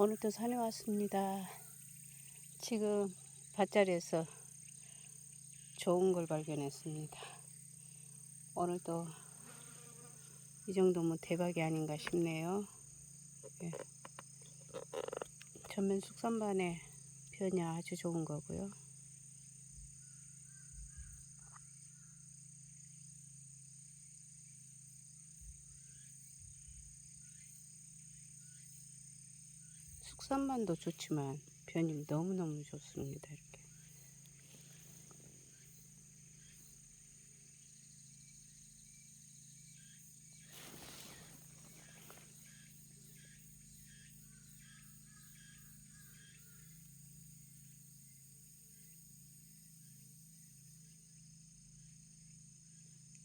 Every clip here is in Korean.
오늘도 산에 왔습니다. 지금 밭자리에서 좋은 걸 발견했습니다. 오늘도 이 정도면 대박이 아닌가 싶네요. 예. 전면 숙선반에 변이 아주 좋은 거고요. 숙산만도 좋지만 변이 너무너무 좋습니다. 이렇게.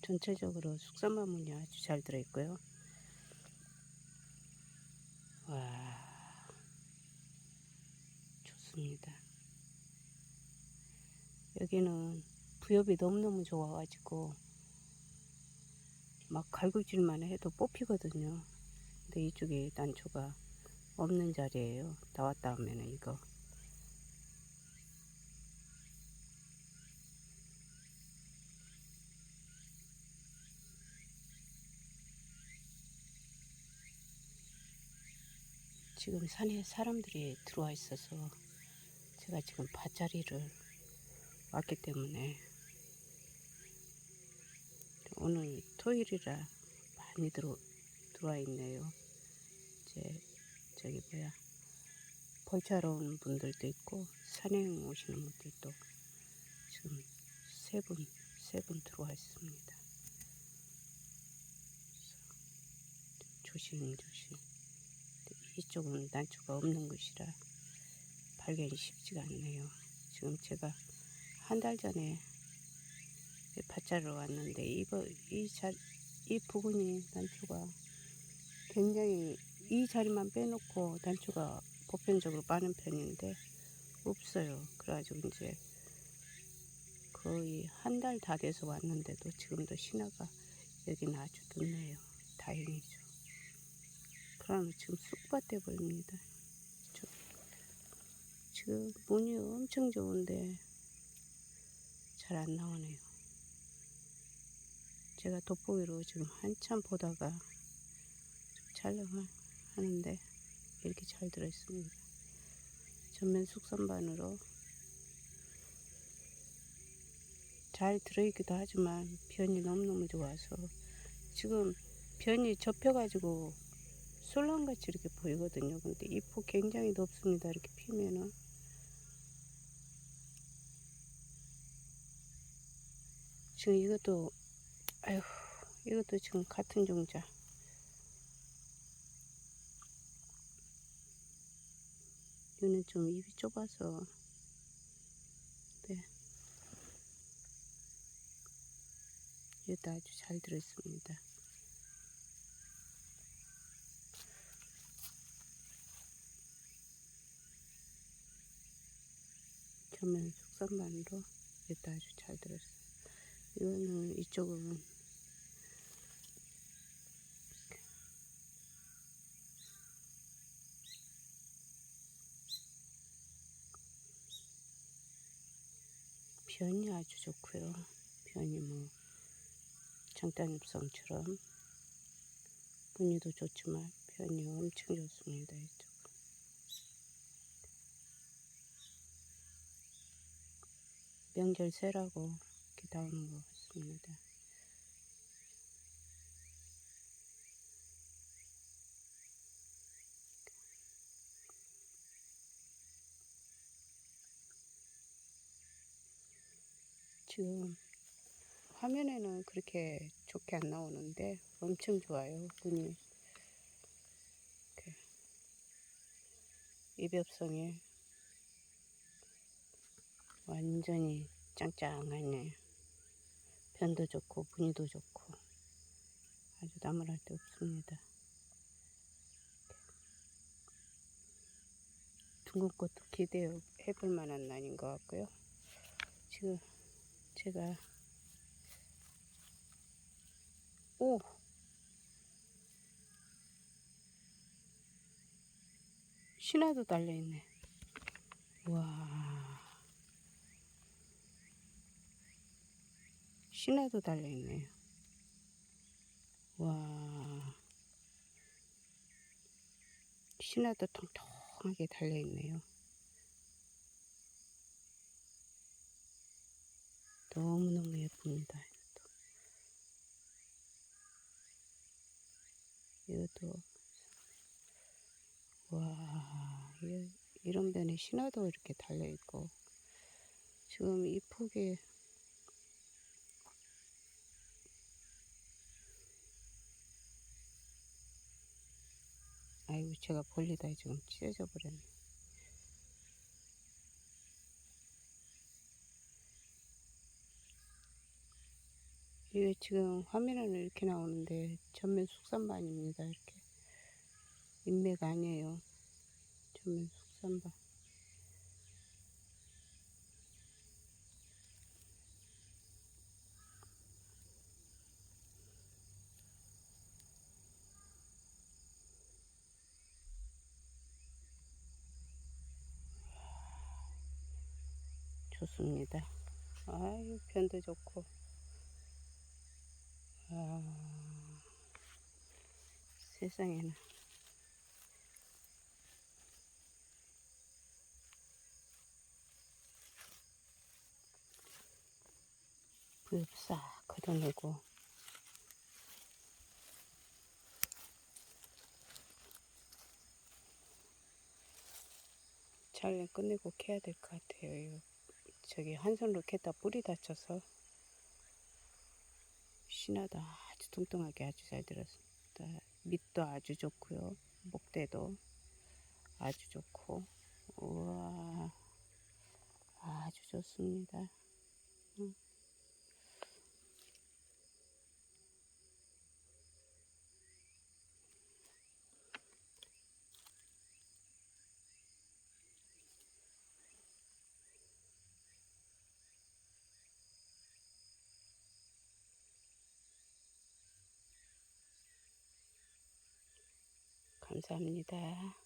전체적으로 숙산만 문이 아주 잘 들어있고요. 와, 좋습니다. 여기는 부엽이 너무너무 좋아가지고 막 갈구질만 해도 뽑히거든요. 근데 이쪽에 난초가 없는 자리예요. 나왔다 하면 은 이거. 지금 산에 사람들이 들어와 있어서 제가 지금 밭자리를 왔기 때문에 오늘 토요일이라 많이 들어, 들어와 있네요. 이제 저기 뭐야 벌차러 오는 분들도 있고 산행 오시는 분들도 지금 세 분, 세 분 들어와 있습니다. 조심조심. 이쪽은 난초가 없는 곳이라 발견이 쉽지가 않네요. 지금 제가 한 달 전에 밭자리로 왔는데 이거 이 자, 이 부분이 난초가 굉장히 이 자리만 빼놓고 난초가 보편적으로 많은 편인데 없어요. 그래가지고 이제 거의 한 달 다 돼서 왔는데도 지금도 신화가 여기는 아주 늦네요. 다행이죠. 그러면 지금 쑥밭 돼버립니다. 저, 지금 문이 엄청 좋은데 잘 안 나오네요. 제가 돋보기로 지금 한참 보다가 촬영을 하는데 이렇게 잘 들어있습니다. 전면 숙선반으로 잘 들어있기도 하지만 변이 너무너무 좋아서 지금 변이 접혀가지고 솔랑같이 이렇게 보이거든요. 근데 잎이 굉장히 높습니다. 이렇게 피면은. 지금 이것도, 아휴, 이것도 지금 같은 종자. 이거는 좀 입이 좁아서, 네. 이것도 아주 잘 들어있습니다. 처음엔 숙선반으로 이것도 아주 잘 들었어요. 이거는 이쪽은 변이 아주 좋고요. 변이 뭐 장단엽성처럼 무늬도 좋지만 변이 엄청 좋습니다. 이쪽. 명절새라고 이렇게 나오는 것 같습니다. 지금 화면에는 그렇게 좋게 안 나오는데 엄청 좋아요. 분이 입엽성에 완전히 짱짱하네. 변도 좋고 분위도 좋고 아주 나무랄 데 없습니다. 둥근 꽃도 기대해 볼 만한 난인 것 같고요. 지금 제가 오 신화도 달려있네. 와. 신화도 달려있네요. 와. 신화도 통통하게 달려있네요. 너무너무 예쁩니다. 이것도. 와, 이- 이런 변에 신화도 이렇게 달려있고, 지금 이 폭에, 아이고, 제가 볼리다 지금 찢어져 버렸네. 이게 지금 화면에는 이렇게 나오는데, 전면 숙산반입니다, 이렇게. 인맥 아니에요. 전면 숙산반. 좋습니다. 아유, 변도 좋고. 아, 세상에나. 불싹 걷어내고. 잘 끝내고 캐야 될 것 같아요. 저기 한 손으로 캤다 뿌리 다쳐서 신화도 아주 뚱뚱하게 아주 잘 들었습니다. 밑도 아주 좋고요. 목대도 아주 좋고 우와 아주 좋습니다. 음. 감사합니다.